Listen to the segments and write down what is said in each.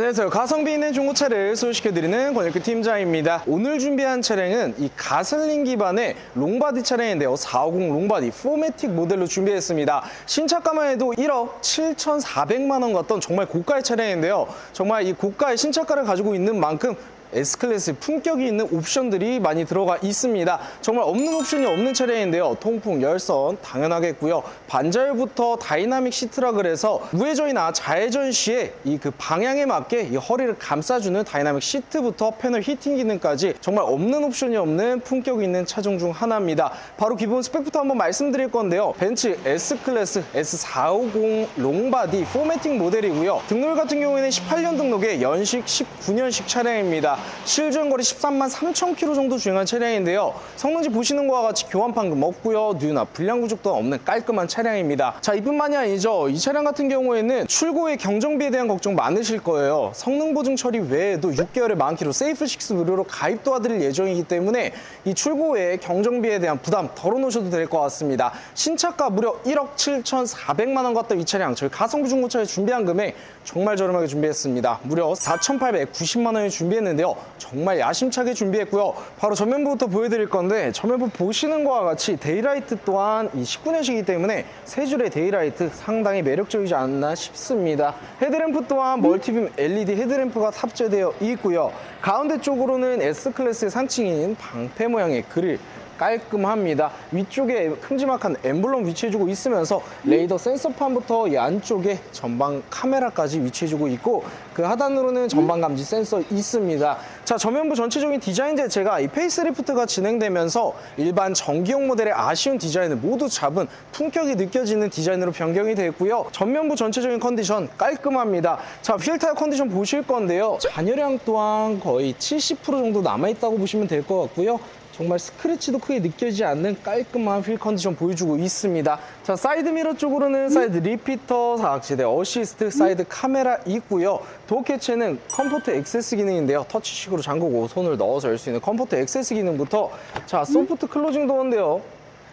안녕하세요. 가성비 있는 중고차를 소개시켜드리는 권혁규 팀장입니다. 오늘 준비한 차량은 이 가솔린 기반의 롱바디 차량인데요. 450 롱바디 포매틱 모델로 준비했습니다. 신차가만 해도 1억 7,400만 원 같던 정말 고가의 차량인데요. 정말 이 고가의 신차가를 가지고 있는 만큼 S클래스 품격이 있는 옵션들이 많이 들어가 있습니다. 정말 없는 옵션이 없는 차량인데요. 통풍, 열선 당연하겠고요. 반절부터 다이나믹 시트라 그래서 우회전이나 좌회전 시에 이 그 방향에 맞게 이 허리를 감싸주는 다이나믹 시트부터 패널 히팅 기능까지 정말 없는 옵션이 없는 품격이 있는 차종 중 하나입니다. 바로 기본 스펙부터 한번 말씀드릴 건데요. 벤츠 S클래스 S450 롱바디 포매팅 모델이고요. 등록 같은 경우에는 18년 등록의 연식 19년식 차량입니다. 실주행거리 13만 3천 킬로 정도 주행한 차량인데요. 성능지 보시는 것과 같이 교환 판금 없고요. 뉴나 불량 구족도 없는 깔끔한 차량입니다. 자, 이뿐만이 아니죠. 이 차량 같은 경우에는 출고의 경정비에 대한 걱정 많으실 거예요. 성능 보증 처리 외에도 6개월의 만키로 세이프 6 무료로 가입 도와드릴 예정이기 때문에 이 출고의 경정비에 대한 부담 덜어놓으셔도 될 것 같습니다. 신차가 무려 1억 7,400만 원 같던 이 차량 저희 가성비 중고차에 준비한 금액 정말 저렴하게 준비했습니다. 무려 4,890만 원에 준비했는데요. 정말 야심차게 준비했고요. 바로 전면부부터 보여드릴 건데 전면부 보시는 것과 같이 데이라이트 또한 이 19년식이기 때문에 세 줄의 데이라이트 상당히 매력적이지 않나 싶습니다. 헤드램프 또한 멀티빔 LED 헤드램프가 탑재되어 있고요. 가운데 쪽으로는 S클래스의 상층인 방패 모양의 그릴 깔끔합니다. 위쪽에 큼지막한 엠블럼 위치해주고 있으면서 레이더 센서판부터 이 안쪽에 전방 카메라까지 위치해주고 있고 그 하단으로는 전방 감지 센서 있습니다. 자 전면부 전체적인 디자인 자체가 이 페이스리프트가 진행되면서 일반 전기용 모델의 아쉬운 디자인을 모두 잡은 품격이 느껴지는 디자인으로 변경이 됐고요. 전면부 전체적인 컨디션 깔끔합니다. 자 휠타입 컨디션 보실 건데요. 잔여량 또한 거의 70% 정도 남아있다고 보시면 될 것 같고요. 정말 스크래치도 크게 느껴지지 않는 깔끔한 휠 컨디션 보여주고 있습니다. 자, 사이드 미러 쪽으로는 사이드 리피터, 사각지대 어시스트, 사이드 카메라 있고요. 도어 캐치는 컴포트 액세스 기능인데요. 터치식으로 잠그고 손을 넣어서 열 수 있는 컴포트 액세스 기능부터 자, 소프트 클로징 도어인데요.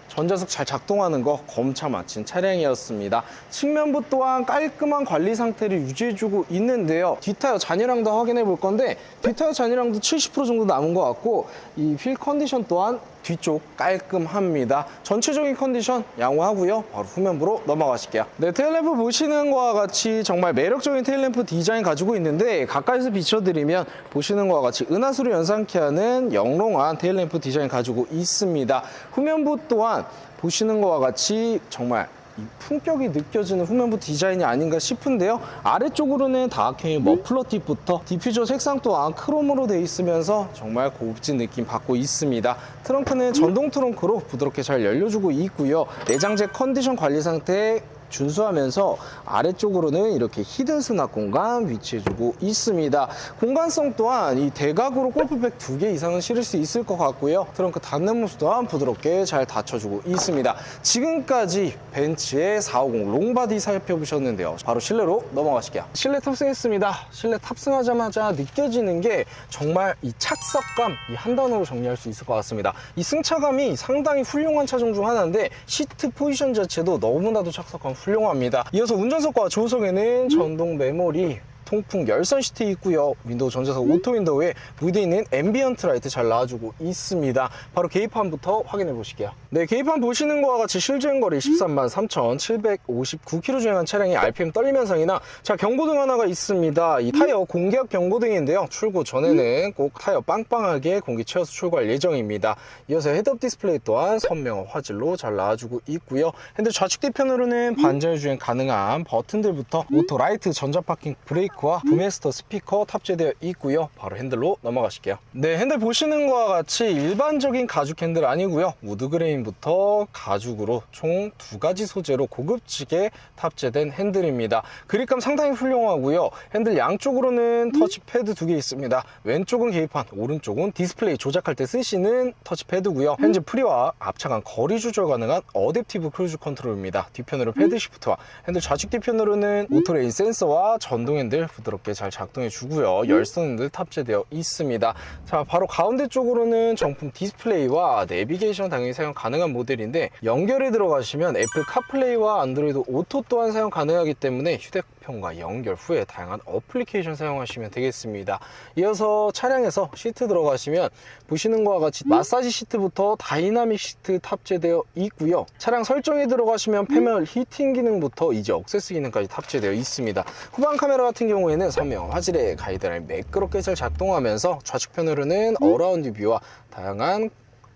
전자석 잘 작동하는 거 검차 마친 차량이었습니다. 측면부 또한 깔끔한 관리 상태를 유지해주고 있는데요. 뒷타이어 잔여량도 확인해 볼 건데 뒷타이어 잔여량도 70% 정도 남은 것 같고 이 휠 컨디션 또한 뒤쪽 깔끔합니다. 전체적인 컨디션 양호하고요. 바로 후면부로 넘어가실게요. 네, 테일램프 보시는 것과 같이 정말 매력적인 테일램프 디자인 가지고 있는데 가까이서 비춰드리면 보시는 것과 같이 은하수를 연상케 하는 영롱한 테일램프 디자인 가지고 있습니다. 후면부 또한 보시는 것과 같이 정말 이 품격이 느껴지는 후면부 디자인이 아닌가 싶은데요. 아래쪽으로는 다학형의 머플러 팁부터 디퓨저 색상 또한 크롬으로 되어 있으면서 정말 고급진 느낌 받고 있습니다. 트렁크는 전동 트렁크로 부드럽게 잘 열려주고 있고요. 내장재 컨디션 관리 상태 준수하면서 아래쪽으로는 이렇게 히든 수납 공간 위치해주고 있습니다. 공간성 또한 이 대각으로 골프백 두 개 이상은 실을 수 있을 것 같고요. 트렁크 닫는 모습 또한 부드럽게 잘 닫혀주고 있습니다. 지금까지 벤츠의 450 롱바디 살펴보셨는데요. 바로 실내로 넘어가실게요. 실내 탑승했습니다. 실내 탑승하자마자 느껴지는 게 정말 이 착석감 이 한 단어로 정리할 수 있을 것 같습니다. 이 승차감이 상당히 훌륭한 차종 중 하나인데 시트 포지션 자체도 너무나도 착석감 훌륭합니다. 이어서 운전석과 조수석에는 전동 메모리 통풍 열선 시트 있고요. 윈도우 전자석 오토 윈도우에 무드있는 앰비언트 라이트 잘 나와주고 있습니다. 바로 계기판부터 확인해 보실게요. 네, 계기판 보시는 것과 같이 실주행 거리 13만 3,759km 주행한 차량이 RPM 떨림 현상이나 자 경고등 하나가 있습니다. 이 타이어 공기압 경고등인데요. 출고 전에는 꼭 타이어 빵빵하게 공기 채워서 출고할 예정입니다. 이어서 헤드업 디스플레이 또한 선명한 화질로 잘 나와주고 있고요. 핸들 좌측 뒤편으로는 반전 주행 가능한 버튼들부터 오토 라이트 전자 파킹 브레이크 마이크와 부메스터 스피커 탑재되어 있고요. 바로 핸들로 넘어가실게요. 네, 핸들 보시는 것과 같이 일반적인 가죽 핸들 아니고요. 우드 그레인부터 가죽으로 총 두 가지 소재로 고급지게 탑재된 핸들입니다. 그립감 상당히 훌륭하고요. 핸들 양쪽으로는 터치패드 두 개 있습니다. 왼쪽은 계기판, 오른쪽은 디스플레이 조작할 때 쓰시는 터치패드고요. 핸즈 프리와 앞차간 거리 조절 가능한 어댑티브 크루즈 컨트롤입니다. 뒤편으로 패드 시프트와 핸들 좌측 뒤편으로는 오토레인 센서와 전동 핸들 부드럽게 잘 작동해 주고요. 열선도 탑재되어 있습니다. 자, 바로 가운데 쪽으로는 정품 디스플레이와 내비게이션 당연히 사용 가능한 모델인데 연결에 들어가시면 애플 카플레이와 안드로이드 오토 또한 사용 가능하기 때문에 휴대폰과 연결 후에 다양한 어플리케이션 사용하시면 되겠습니다. 이어서 차량에서 시트 들어가시면 보시는 것과 같이 마사지 시트부터 다이나믹 시트 탑재되어 있고요. 차량 설정에 들어가시면 패널 히팅 기능부터 이제 억세스 기능까지 탑재되어 있습니다. 후방 카메라 같은 경우 에는 선명 화질의 가이드라인 매끄럽게 잘 작동하면서 좌측 패널에는 어라운드 뷰와 다양한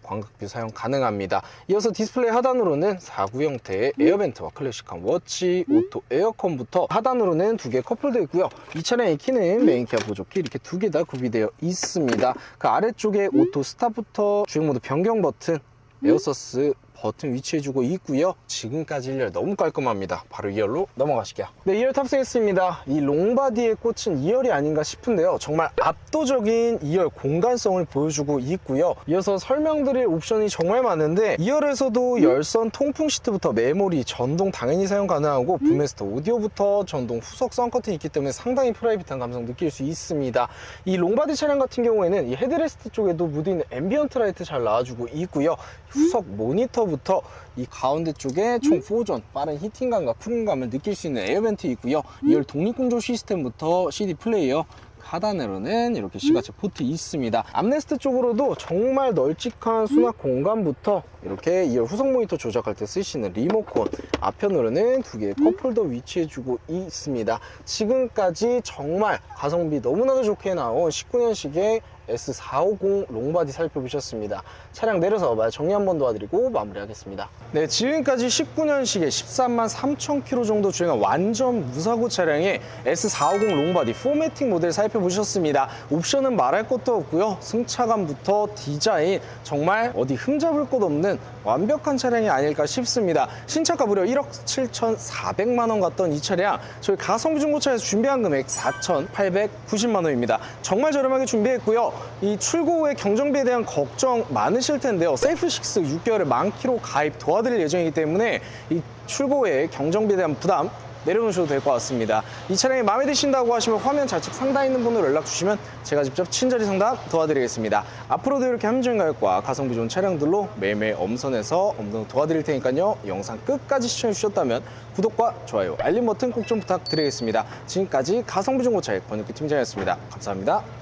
광각뷰 사용 가능합니다. 이어서 디스플레이 하단으로는 4구 형태의 에어벤트와 클래식한 워치, 오토 에어컨부터 하단으로는 두 개 커플되어 있고요. 이 차량의 키는 메인 키와 보조키 이렇게 두 개 다 구비되어 있습니다. 그 아래쪽에 오토 스타부터 주행 모드 변경 버튼, 에어서스 버튼 위치해주고 있고요. 지금까지 1열 너무 깔끔합니다. 바로 2열로 넘어가실게요. 네, 2열 탑승했습니다. 이 롱바디의 꽃은 2열이 아닌가 싶은데요. 정말 압도적인 2열 공간성을 보여주고 있고요. 이어서 설명드릴 옵션이 정말 많은데 2열에서도 열선 통풍 시트부터 메모리, 전동 당연히 사용 가능하고 부메스터 오디오부터 전동 후석 썬커튼이 있기 때문에 상당히 프라이빗한 감성 느낄 수 있습니다. 이 롱바디 차량 같은 경우에는 이 헤드레스트 쪽에도 무드 있는 앰비언트 라이트 잘 나와주고 있고요. 후석 모니터 부터 이 가운데 쪽에 총 4전 빠른 히팅감과 쿨감을 느낄 수 있는 에어벤트 있고요. 2열 독립군조 시스템부터 CD 플레이어 하단으로는 이렇게 시가체 포트 있습니다. 암레스트 쪽으로도 정말 널찍한 수납 공간부터 이렇게 2열 후속 모니터 조작할 때 쓰시는 리모컨 앞편으로는 두 개의 컵홀더 위치해주고 있습니다. 지금까지 정말 가성비 너무나도 좋게 나온 19년식의 S450 롱바디 살펴보셨습니다. 차량 내려서 말 정리 한번 도와드리고 마무리하겠습니다. 네, 지금까지 19년식에 13만 3천 킬로 정도 주행한 완전 무사고 차량의 S450 롱바디 포매틱 모델 살펴보셨습니다. 옵션은 말할 것도 없고요. 승차감부터 디자인 정말 어디 흠잡을 것 없는 완벽한 차량이 아닐까 싶습니다. 신차가 무려 1억 7,400만 원 갔던 이 차량 저희 가성비 중고차에서 준비한 금액 4,890만 원입니다. 정말 저렴하게 준비했고요. 이 출고 후에 경정비에 대한 걱정 많으실 텐데요. 세이프6 6개월에 만 킬로 가입 도와드릴 예정이기 때문에 이 출고 후에 경정비에 대한 부담 내려놓으셔도 될 것 같습니다. 이 차량이 마음에 드신다고 하시면 화면 좌측 상단에 있는 번호로 연락 주시면 제가 직접 친절히 상담 도와드리겠습니다. 앞으로도 이렇게 합리적인 가격과 가성비 좋은 차량들로 매일매일 엄선해서 업무 도와드릴 테니까요. 영상 끝까지 시청해 주셨다면 구독과 좋아요, 알림 버튼 꼭 좀 부탁드리겠습니다. 지금까지 가성비 중고차의 권혁기 팀장이었습니다. 감사합니다.